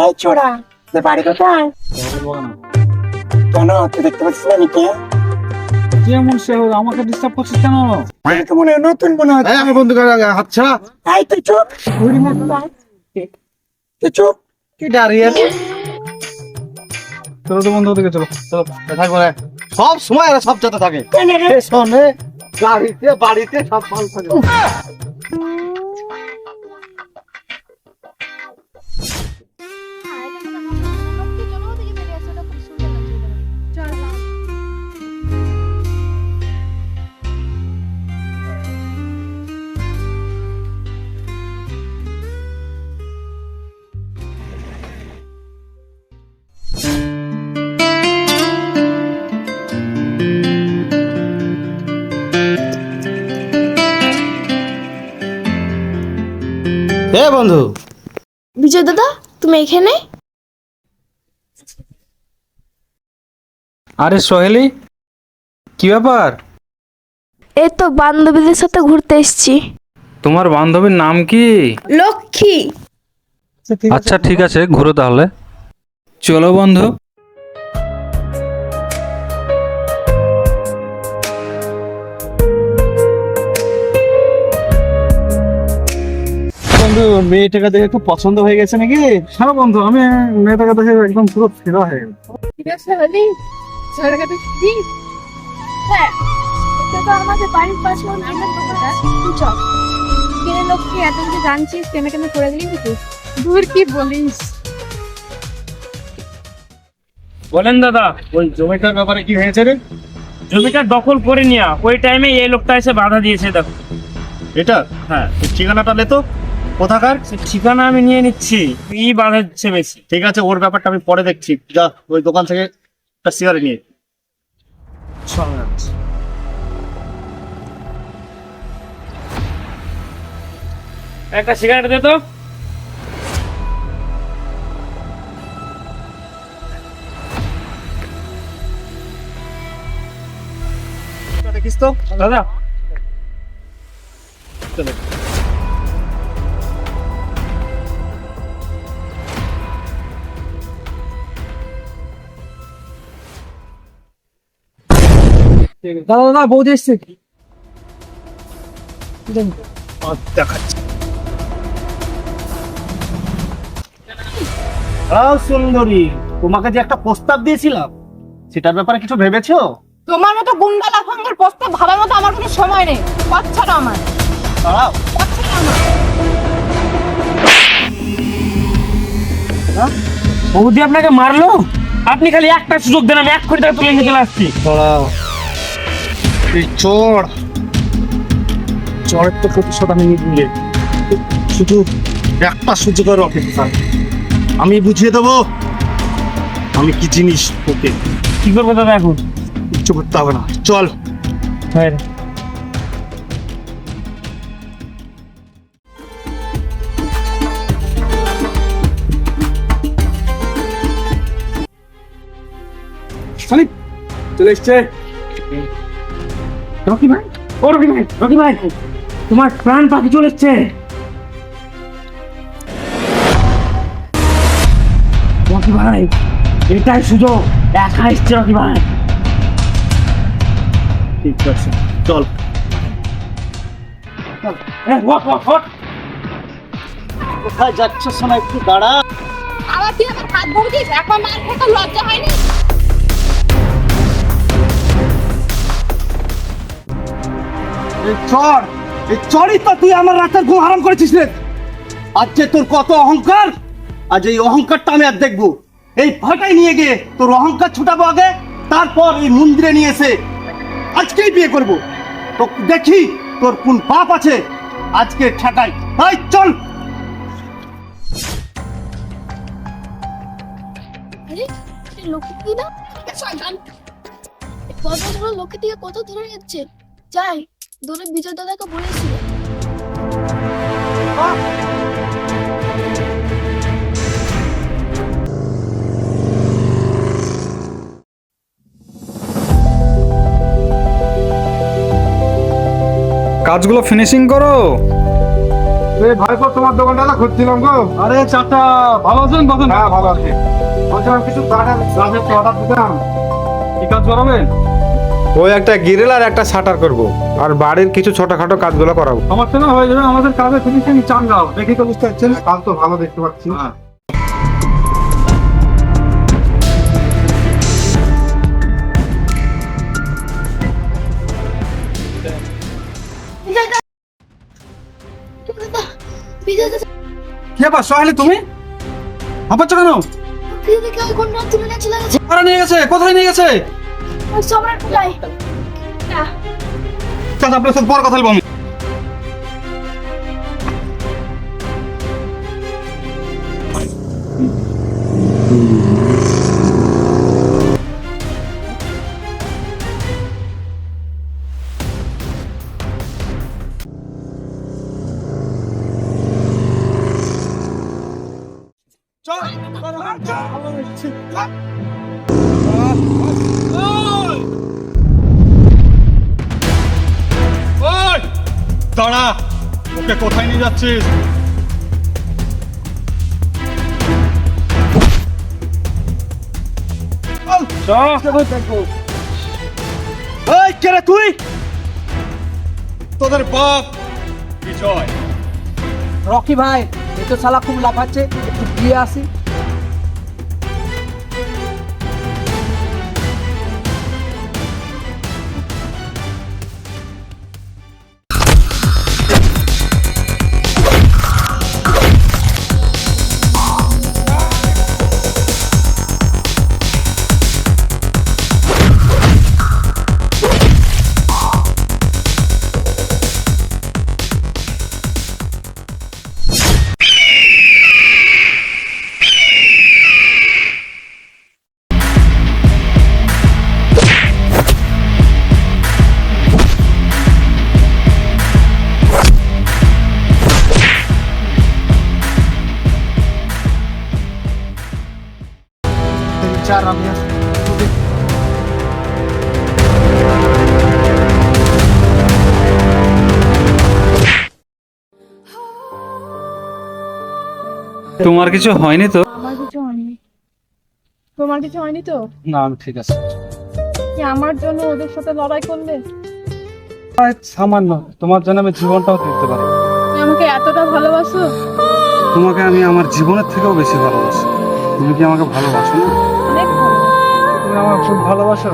এই ছোড়া তোর বাড়ি কোথায়? কেন? তুই দেখতে পাচ্ছিস না নিকে কি সে আমাকে ডিস্টার্ব করছিস কেন? তুই তো মনে হয় নতুন মনে হচ্ছে আমার বন্ধু হাত ছাড়া? এই তুই চুপ। তুই চুপ। কি দাঁড়িয়ে চলো তো বন্ধ থেকে চলো চলো থাকব না সব সময় এরা সব যাতে থাকে। গাড়িতে বাড়িতে সব মাল থাকে। এ বন্ধু। বিজয় দাদা তুমি এখানে? আরে সোহেলি কি ব্যাপার? এই তো বান্ধবীদের সাথে ঘুরতে এসেছি। তোমার বান্ধবীর নাম কি? লক্ষ্মী। আচ্ছা ঠিক আছে ঘুরো তাহলে। চলো বন্ধু। মেয়েটাকে দেখে খুব পছন্দ হয়ে গেছে নাকি? হ্যাঁ বন্ধু আমি মেয়েটাকে দেখে একদম পুরো ফেরা হয়ে গেল হ্যাঁ তো আমাদের বাড়ির পাশে আমরা চল। কিনে লক্ষ্মী এত কিছু জানছিস কেন কেন করে দিলি নাকি? দূর কি বলিস? বলেন দাদা ওই জমিটার ব্যাপারে কি হয়েছে রে? জমিটা দখল করে নিয়া ওই টাইমে এই লোকটা এসে বাধা দিয়েছে দেখো। এটা? হ্যাঁ। ঠিকানাটা লে তো। কোথাকার? ঠিকানা আমি নিয়ে নিচ্ছি। কি বাধা দিচ্ছে বেশি। ঠিক আছে ওর ব্যাপারটা আমি পরে দেখছি। যা ওই দোকান থেকে একটা সিগারে নিয়ে। একটা সিগারেট দে তো। দেখিস তো। দাদা। চলো। দাদা দাদা বৌদি এসছে। দেখাচ্ছি। সুন্দরী তোমাকে যে একটা প্রস্তাব দিয়েছিলাম সেটার ব্যাপারে কিছু ভেবেছো? তোমার মতো গুন্ডা লাফাঙ্গের প্রস্তাব ভাবার মতো আমার কোনো সময় নেই। পাচ্ছ না আমার দাঁড়াও। না আমার বৌদি আপনাকে মারলো? আপনি খালি একটা সুযোগ দেন আমি এক কোটি টাকা তুলে নিয়ে চলে আসছি। দাঁড়াও। এই চোর চোরের তো প্রতিশোধ আমি নিয়ে শুধু একটা সুযোগের অপেক্ষা। আমি বুঝিয়ে দেবো আমি কি জিনিস ওকে কি করব দাদা এখন? কিচ্ছু করতে হবে না। চল। হ্যাঁ চলে এসছে। রকি ভাই? ও রকি ভাই রকি ভাই তোমার প্রাণ পাখি চলে এসছে। রকি ভাই এটাই সুযোগ একা এসছে রকি ভাই। ঠিক আছে চল। কোথায় যাচ্ছ শোনা একটু দাঁড়া। আবার তুই আমার হাত ভরছিস একবার মার খেয়ে তোর লজ্জা হয়নি এই চর, এই চরই তো তুই আমার রাতের ঘুম হারাম করেছিস রে। আজ তোর কত অহংকার? আজ এই অহংকারটা আমি আর দেখব। এই ভাটাই নিয়ে গিয়ে তোর অহংকার ছুটাবো আগে, তারপর এই মন্দিরে নিয়ে এসে আজকেই বিয়ে করব। তো দেখি তোর কোন পাপ আছে। আজকে ঠেকাই। তাই চল। লক্ষ্মী থেকে কত ধরে যাচ্ছে যাই। ধরে বিজয় দাদাকে বলেছিল। কাজগুলো ফিনিশিং করো। এই ভাইপো তোমার দোকানটা খুঁজছিলাম গো। আরে চাচা ভালো আছেন? বসেন। হ্যাঁ ভালো আছি। বলছিলাম কিছু গাছের অর্ডার দিতাম। কি কাজ করাবেন? ওই একটা গিরেল আর একটা শাটার করব। আর বাড়ির কিছু ছোটখাটো কাজগুলো করাবো। সমস্যা না হয়ে যাবে আমাদের কাজে ফিনিশিং চাঙ্গাও দেখি তো বুঝতে পারছেন? কাজ তো ভালো দেখতে পাচ্ছি। কি ব্যাপার সোহালি তুমি? কেন? নিয়ে গেছে কোথায় নিয়ে গেছে? চাচা আপনার সাথে পর কথা বলব আমি। ওই দাঁড়া, ওকে কোথায় নিয়ে যাচ্ছিস? তুই? তোদের বাপ বিজয়। রকি ভাই এই তো শালা খুব লাফাচ্ছে, একটু দিয়ে আসি। তোমার কিছু হয়নি তো? আমার কিছু হয়নি। তোমার কিছু হয়নি তো? না আমি ঠিক আছে। কি আমার জন্য ওদের সাথে লড়াই করলে? সামান্য। তোমার জন্য আমি জীবনটাও দিতে পারি। তুমি আমাকে এতটা ভালোবাসো? তোমাকে আমি আমার জীবনের থেকেও বেশি ভালোবাসি। তুমি কি আমাকে ভালোবাসো না? অনেক ভালো। তুমি আমাকে খুব ভালোবাসো?